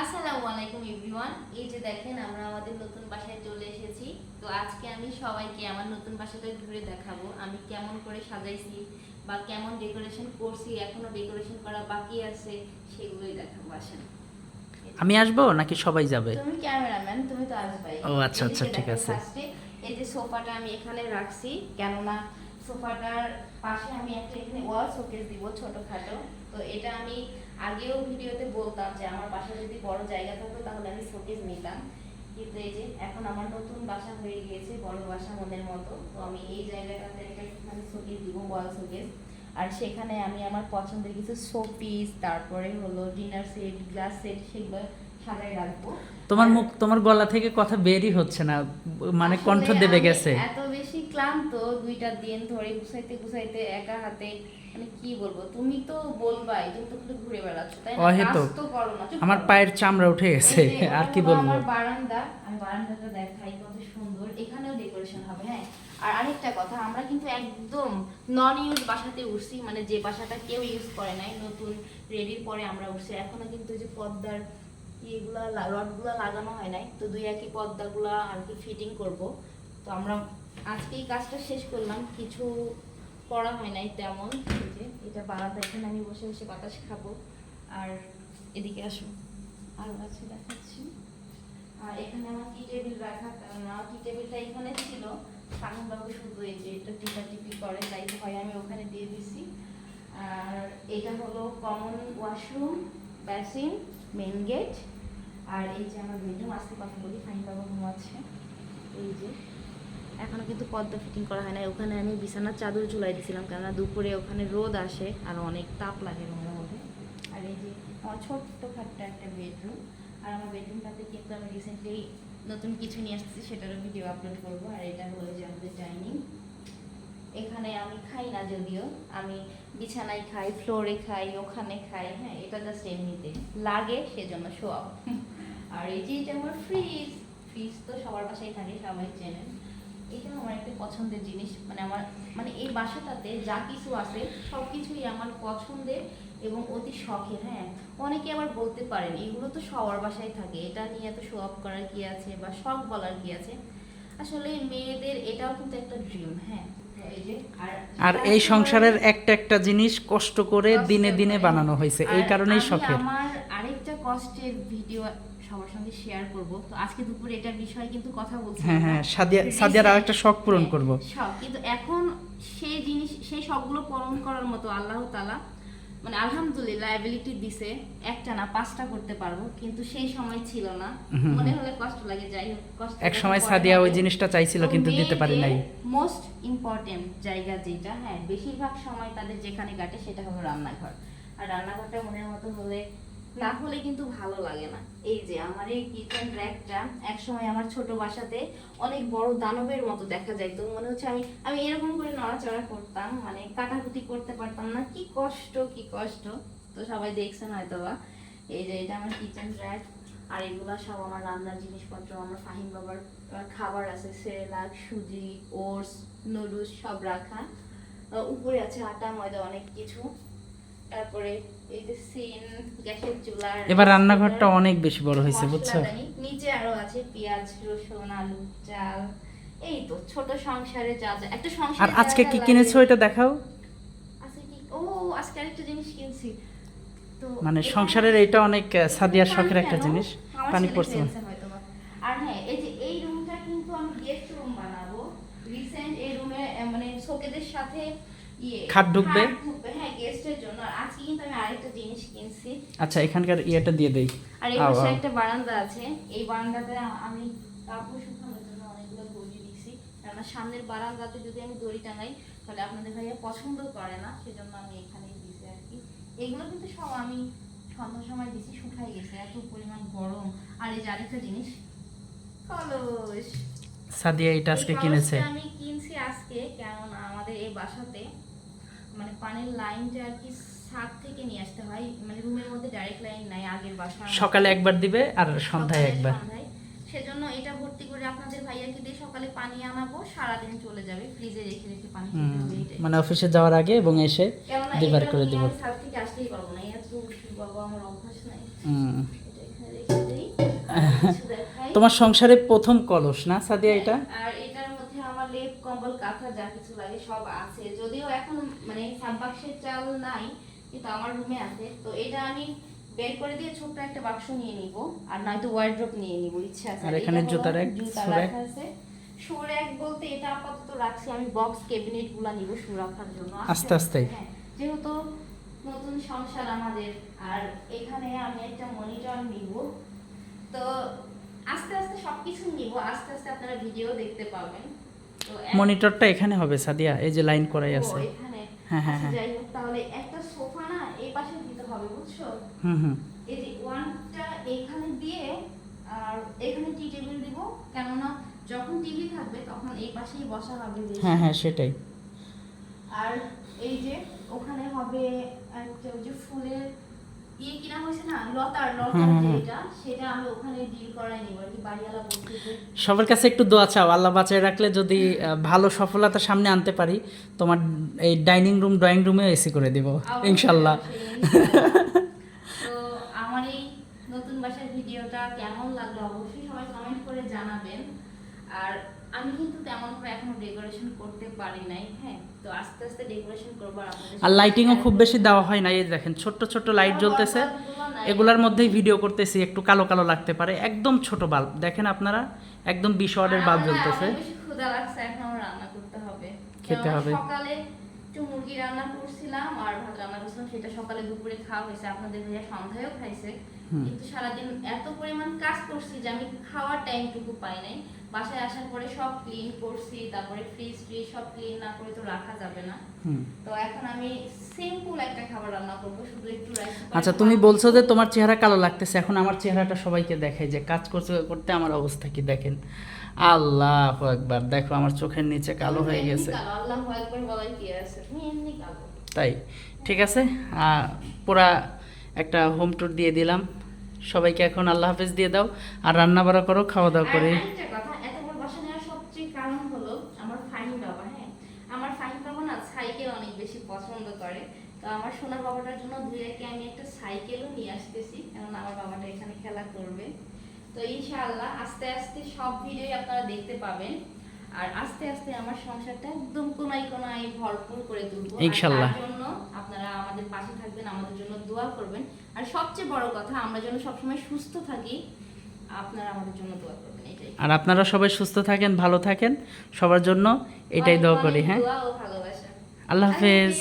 আসসালামু আলাইকুম এভরিওয়ান। এই যে দেখেন আমরা আমাদের নতুন বাসায় চলে এসেছি। তো আজকে আমি সবাইকে আমার নতুন বাসাটা ঘুরে দেখাবো। আমি কেমন করে সাজাইছি বা কেমন ডেকোরেশন করছি এখনও ডেকোরেশন করা বাকি আছে সেগুলোই দেখাবো আসেন। আমি আসব নাকি সবাই যাবে? তুমি ক্যামেরাম্যান তুমি তো আসবাই। ও, আচ্ছা, আচ্ছা, ঠিক আছে। এই যে সোফাটা আমি এখানে রাখছি কেননা সোফাটার পাশে আমি একটা এখানে ওয়াল শোকেস দিব ছোটখাটো। তো এটা আমি আগেও ভিডিওতে বলতাম যে আমার বাসায় যদি বড় জায়গা থাকতো তাহলে আমি শোকেস নিতাম। কিন্তু এই যে এখন আমার নতুন বাসা হয়ে গিয়েছে বড় বাসা মনের মতো। তো আমি এই জায়গাটাতে একটা মানে শোকেস দিব ওয়াল শোকেস আর সেখানে আমি আমার পছন্দের কিছু শোপিস তারপরে হলো ডিনার সেট গ্লাস সেট সেগুলো সাজাই রাখব। তোমার মুখ তোমার গলা থেকে কথা বেরই হচ্ছে না মানে কণ্ঠ দেবে গেছে। এত বেশি ক্লান্ত দুইটা দিন ধরে গুছাইতে গুছাইতে একা হাতে মানে কি বলব? তুমি তো বলবাই তুমি তো ঘুরে বেড়াচ্ছ তাই না? অহেতুক। তো করো না আমার পায়ের চামড়া উঠে গেছে আর কি বলব? আমার বারান্দা। আমি বারান্দাটা দেখাই কত সুন্দর। এখানেও ডেকোরেশন হবে হ্যাঁ? আর আরেকটা কথা আমরা কিন্তু একদম নন ইউজ বাসাতে উঠছি মানে যে বাসাটা কেউ ইউজ করে নাই নতুন রেডির পরে আমরা উঠছি। এখনও কিন্তু যে পর্দার ইয়েগুলা রডগুলো লাগানো হয় নাই তো দুই একই পর্দাগুলা আর কি ফিটিং করব। তো আমরা আজকেই কাজটা শেষ করলাম। কিছু করা হয় নাই তেমন। যে, এটা বারান্দা এখানে আমি বসে বসে বাতাস খাব। আর এদিকে আসো। আরও আছে দেখাচ্ছি। আর এখানে আমার টি টেবিল রাখা টি টেবিলটা এখানে ছিল। বাবু শুধু এই যে এটা টিপা টিপি করে, তাই হয়, আমি ওখানে দিয়ে দিছি। আর এটা হলো common washroom basin main gate আর এই যে আমার বেডরুম আজকে কথা বলি ফাইন বাবু ঘুমাচ্ছে। এই যে। এখনও কিন্তু পর্দা ফিটিং করা হয় না ওখানে আমি বিছানার চাদর ঝুলাই দিয়েছিলাম কেননা দুপুরে ওখানে রোদ আসে আর অনেক তাপ লাগে রুমের মধ্যে। আর এই যে ছোট্ট খাট্ট একটা বেডরুম আর আমার বেডরুমটাতে কিন্তু আমি রিসেন্টলি নতুন কিছু নিয়ে আসছি সেটারও ভিডিও আপলোড করব। আর এটা হলো যে আমাদের ডাইনিং এখানে আমি খাই না যদিও, আমি বিছানায় খাই ফ্লোরে খাই, ওখানে খাই হ্যাঁ এটা জাস্ট এমনিতে। লাগে সেজন্য শোয়াও আর এই যে এটা আমার ফ্রিজ ফ্রিজ তো সবার বাসায় থাকে, সবাই চেনেন। এটা আমার একটা পছন্দের জিনিস। মানে আমার মানে এই বাসাটাতে যা কিছু আছে সব কিছুই আমার পছন্দের এবং অতি শখের হ্যাঁ? অনেকে আবার বলতে পারেন এগুলো তো সবার বাসায় থাকে এটা নিয়ে এত শো অফ করার কি আছে বা শখ বলার কি আছে? আসলে মেয়েদের এটাও কিন্তু একটা ড্রিম হ্যাঁ? এই যে আর এই সংসারের একটা একটা জিনিস কষ্ট করে দিনে দিনে বানানো হয়েছে এই কারণেই শখের। আমার আরেকটা কষ্টের ভিডিও সবার সঙ্গে শেয়ার করব। তো আজকে দুপুরে এটার বিষয়ে কিন্তু কথা বলছি হ্যাঁ হ্যাঁ সাদিয়া সাদিয়ার আরেকটা শখ পূরণ হ্যাঁ, করব। শখ। কিন্তু এখন সেই জিনিস সেই শখগুলো পূরণ করার মতো আল্লাহ তালা মানে আলহামদুলিল্লাহ অ্যাবিলিটি দিছে একটা না পাঁচটা করতে পারব কিন্তু সেই সময় ছিল না। মনে হলে কষ্ট লাগে যাই হোক কষ্ট এক সময় সাদিয়া ওই জিনিসটা চাইছিল কিন্তু দিতে পারি নাই। মোস্ট ইম্পর্টেন্ট জায়গা যেটা হ্যাঁ বেশিরভাগ সময় তাদের যেখানে কাটে সেটা হলো রান্নাঘর। আর রান্নাঘরটা মনের মতো হলে না হলে কিন্তু ভালো লাগে না। এই যে আমার এই কিচেন র্যাকটা একসময় আমার ছোট বাসাতে অনেক বড় দানবের মতো দেখা যায় তো মনে হচ্ছে আমি আমি এরকম করে নড়াচড়া করতাম মানে কাটাকুটি করতে পারতাম না। কি কষ্ট কি কষ্ট। তো সবাই দেখছেন হয়তো বা এই যে এটা আমার কিচেন র্যাক আর এগুলা সব আমার রান্নার জিনিসপত্র, আমার ফাহিম বাবার খাবার আছে। সেরেলাক সুজি, ওটস, নুডলস সব রাখা। উপরে আছে আটা, ময়দা, অনেক কিছু। তারপরে এই যে সিন গ্যাসের চুলা এবার রান্নাঘরটা অনেক বেশি বড় হয়েছে বুঝছ? নিচে আরও আছে পেঁয়াজ রসুন আলু চাল। এই তো ছোট সংসারে যা যা একটা সংসারে আর আজকে কি কিনেছো এটা দেখাও। আজকে কি ও আজকে আরেকটা জিনিস কিনছি। মানে সংসারের এটা অনেক সাদিয়ার শখের একটা জিনিস পানি পড়ছে। আর হ্যাঁ এই যে এই রুমটা কিন্তু আমি গেস্ট রুম বানাবো। রিসেন্ট এই রুমে মানে শোকেদের সাথে ইয়ে খাট ঢুকবে? খাট ঢুকবে হ্যাঁ গেস্টের জন্য আর আজকে কিন্তু আমি আরেকটা জিনিস কিনছি। আচ্ছা এখানকার ইয়েটা দিয়ে দেই। আর এই পাশে একটা বারান্দা আছে। এই বারান্দাতে আমি কাপড় শুকানোর জন্য অনেকগুলো দড়ি দিচ্ছি কেননা সামনের বারান্দাতে যদি আমি দড়ি টাঙাই তাহলে আপনাদের ভাইয়া পছন্দ করে না। সেজন্য আমি এখানেই দিছি আর কি। এগুলো কিন্তু সব আমি সন্ধ্যার সময় দিছি শুকাই গেছে। এত পরিমাণ গরম। আর এই যে আরেকটা জিনিস কলস। সাদিয়া এটা আজকে কিনেছে। আমি কিনছি আজকে। কেননা আমাদের এই বাসাতে মানে পানির লাইনটা আর কি ছাদ থেকে নিয়ে আসতে হয়। মানে রুমের মধ্যে ডাইরেক্ট লাইন নাই আগের বাসা সকালে একবার দিবে আর সন্ধ্যায় একবার সেজন্য এটা ভর্তি করে আপনাদের ভাইয়াকে দিয়ে সকালে পানি আনাবো সারাদিন চলে যাবে ফ্রিজে রেখে রেখে পানি মানে অফিসে যাওয়ার আগে এবং এসে এটা করে দিব। ছাদ থেকে আসতেই পারব না এত বাবা আমার অভ্যাস নাই। তোমার সংসারে প্রথম কলস না সাদিয়া এটা? আর এটার মধ্যে আমার লেপ কম্বল কাঁথা যা কিছু লাগে সব আছে। যদিও এখন মানে সাববাক্সের চাল নাই কিন্তু আমার রুমে আছে। তো এটা আমি বের করে দিয়ে ছোট্ট একটা বাক্স নিয়ে নিব। আর নয়তো ওয়ার্ড্রপ নিয়ে নিব ইচ্ছা আছে। আর এখানে জুতা শু রাখা আছে। শু বলতে এটা আপাতত রাখছি আমি বক্স ক্যাবিনেটগুলা নিব শু রাখার জন্য। আস্তে আস্তে। হ্যাঁ, যেহেতু নতুন সংসার আমাদের আর এখানে আমি একটা মনিটর নিব। তো আস্তে আস্তে সবকিছু নিব আস্তে আস্তে আপনারা ভিডিও দেখতে পাবেন। মনিটরটা এখানে হবে সাদিয়া এই যে লাইন করাই আছে। হ্যাঁ, হ্যাঁ, আচ্ছা, হ্যাঁ। যাই হোক তাহলে একটা সোফা না এই পাশে দিতে হবে বুঝছ হুম হুম এই যে ওয়ানটা এখানে দিয়ে আর এখানে টি টেবিল দিব কেননা যখন টিভি থাকবে তখন এই পাশেই বসা হবে। হ্যাঁ হ্যাঁ সেটাই আর এই যে ওখানে হবে একটা ওই যে ফুলের ইয়ে কিনা হয়েছে না লতার লতার হুম, হুম, হুম। যেটা সেটা আমি ওখানে ডিল করাই নিব আর কি বাড়িওয়ালা বলছে সবার কাছে একটু দোয়া চাও আল্লাহ বাঁচায় রাখলে যদি ভালো সফলতা সামনে আনতে পারি তোমার এই ডাইনিং রুম ড্রয়িং রুমে এসি করে দিব ইনশাল্লাহ। তো আমার এই নতুন বাসার ভিডিওটা কেমন লাগল অবশ্যই সবাই কমেন্ট করে জানাবেন। আর আমি কিন্তু তেমন এখনও ডেকোরেশন করতে পারি নাই হ্যাঁ। তো আস্তে আস্তে ডেকোরেশন করব আর লাইটিংও খুব বেশি দেওয়া হয় না এই দেখেন ছোট্ট ছোট্ট লাইট জ্বলতেছে। এগুলার মধ্যেই ভিডিও করতেছি একটু কালো কালো লাগতে পারে। একদম ছোট বাল্ব দেখেন আপনারা একদম বিশ ওয়াটের বাল্ব জ্বলতেছে। রান্না করতে হবে। খেতে হবে। সকালে একটু মুরগি রান্না করছিলাম আর ভাত রান্না করছিলাম সেটা সকালে দুপুরে খাওয়া হয়েছে। আপনাদের ভাইয়া সন্ধ্যায়ও খাইছে। কিন্তু সারাদিন এত পরিমাণ কাজ করছি যে আমি খাওয়ার টাইমটুকু পাই নাই। বাসায় আসার পরে সব ক্লিন করছি তারপরে ফ্রিজ ফ্রিজ সব ক্লিন না করে তো রাখা যাবে না। তো এখন আমি সিম্পল একটা খাবার রান্না করব শুধু একটু রাইস আচ্ছা তুমি বলছো যে তোমার চেহারা কালো লাগতেছে এখন আমার চেহারাটা সবাইকে দেখাই যে কাজ করতে করতে আমার অবস্থা কি দেখেন। আল্লাহ একবার দেখো আমার চোখের নিচে কালো হয়ে গেছে। আল্লাহ একবার বলাই কি আছে? তুমি এমনি কালো। তাই ঠিক আছে? পুরা একটা হোম ট্যুর দিয়ে দিলাম। সবাইকে এখন আল্লাহ হাফেজ দিয়ে দাও আর রান্না বাড়া করো খাওয়া দাওয়া করে আরেকটা কথা, এত বড় বাসা নেওয়ার সবচেয়ে কারণ হলো আমার ফাহিম বাবা, হ্যাঁ। আমার ফাহিম বাবা না সাইকেল অনেক বেশি পছন্দ করে সোনার বাবাটার জন্য দুই একে আমি একটা সাইকেলও নিয়ে আসতেছি কারণ আমার বাবাটা এখানে খেলা করবে। তো ইনশাআল্লাহ আস্তে আস্তে সব ভিডিওই আপনারা দেখতে পাবেন। আর আস্তে আস্তে আমার সংসারটা একদম কোনাই কোনাই ভরপুর করে তুলবো। ইনশাআল্লাহ। তার জন্য আপনারা আমাদের পাশে থাকবেন আমাদের জন্য দোয়া করবেন। আর সবচেয়ে বড় কথা আমরা যেন সবসময় সুস্থ থাকি আপনারা আমাদের জন্য দোয়া করবেন এটাই। আর আপনারা সবাই সুস্থ থাকেন ভালো থাকেন সবার জন্য এটাই দোয়া করি হ্যাঁ? দোয়া ও ভালোবাসা। আল্লাহ হাফেজ।